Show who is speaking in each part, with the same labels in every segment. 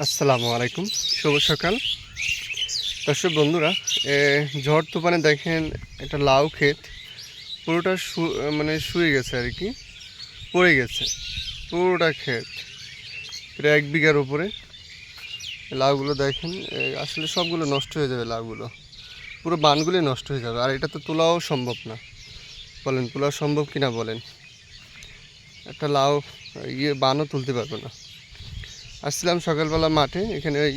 Speaker 1: আসসালামু আলাইকুম, শুভ সকাল। দর্শক বন্ধুরা ঝড় তুফানে দেখেন একটা লাউ ক্ষেত পুরোটা মানে শুয়ে গেছে আর কি, পড়ে গেছে, পুরোটা ক্ষেত, প্রায় এক বিঘার উপরে। লাউগুলো দেখেন আসলে সবগুলো নষ্ট হয়ে যাবে লাউগুলো, পুরো বানগুলি নষ্ট হয়ে যাবে, আর এটা তো তোলাও সম্ভব না। বলেন তোলা সম্ভব কিনা বলেন? একটা লাউ ইয়ে বানও তুলতে পারবে না। আসছিলাম সকালবেলা মাঠে, এখানে ওই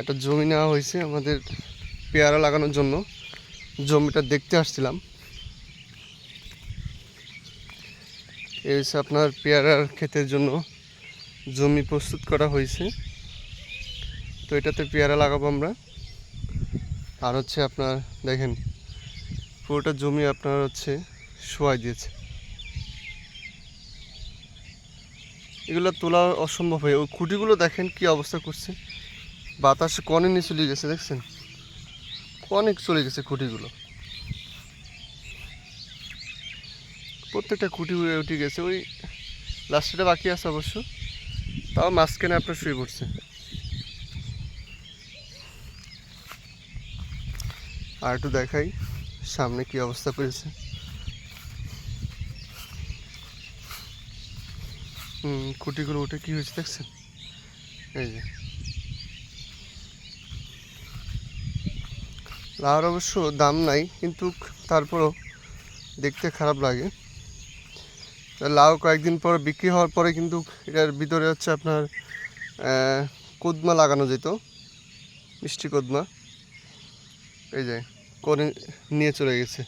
Speaker 1: একটা জমি নেওয়া হয়েছে আমাদের পেয়ারা লাগানোর জন্য। জমিটা দেখতে আসছিলাম। এই হচ্ছে আপনার পেয়ারার ক্ষেতের জন্য জমি প্রস্তুত করা হয়েছে। তো এটাতে পেয়ারা লাগাবো আমরা। আর হচ্ছে আপনার দেখেন, পুরোটা জমি আপনার হচ্ছে শোয়াই দিয়েছে। এগুলো তোলা অসম্ভব হয়ে ওই খুঁটিগুলো দেখেন কি অবস্থা করছে। বাতাসে কনে নিয়ে চলে গেছে, দেখছেন? অনেক চলে গেছে খুঁটিগুলো। প্রত্যেকটা খুঁটি উড়ে উঠে গেছে। ওই লাস্টটা বাকি আছে অবশ্য। তাও মাঝখানে আপনার শুয়ে পড়ছে। আর একটু দেখাই সামনে কি অবস্থা করেছে। হুম, খুঁটিগুলো উঠে কি হয়েছে দেখছেন? এই যে। লাউর অবশ্য দাম নাই, কিন্তু তারপরও দেখতে খারাপ লাগে। লাউ কয়েকদিন পর বিক্রি হওয়ার পরে কিন্তু এটার ভিতরে হচ্ছে আপনার কদমা লাগানো যেত, মিষ্টি কদমা। এই যে, করে নিয়ে চলে গেছে।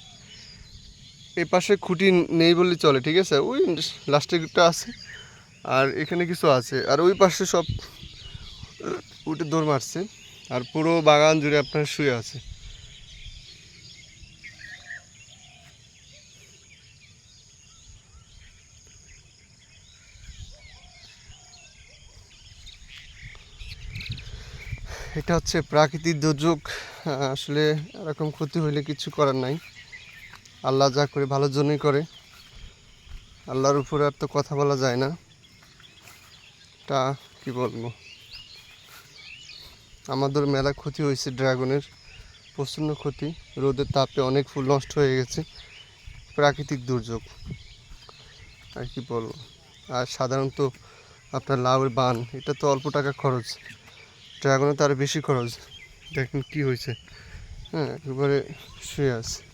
Speaker 1: এই পাশে খুঁটি নেই বললে চলে, ঠিক আছে? ওই লাস্টেরটা আছে। আর এখানে কিছু আছে। আর ওই পাশে সব উঠে দৌড় মারছে। আর পুরো বাগান জুড়ে আপনার শুয়ে আছে। এটা হচ্ছে প্রাকৃতিক দুর্যোগ। আসলে এরকম ক্ষতি হইলে কিছু করার নাই। আল্লাহ যা করে ভালোর জন্যই করে। আল্লাহর উপরে আর তো কথা বলা যায় না। তা কি বলব? আমাদের মেলা ক্ষতি হয়েছে ড্রাগনের, প্রচণ্ড ক্ষতি। রোদের তাপে অনেক ফুল নষ্ট হয়ে গেছে। প্রাকৃতিক দুর্যোগ। আর কি বলব? আর সাধারণত আপনার লাউয়ের বান, এটা তো অল্প টাকা খরচ। ড্রাগনে তো আরও বেশি খরচ। দেখেন কি হয়েছে। হ্যাঁ একেবারে শুয়ে আছে।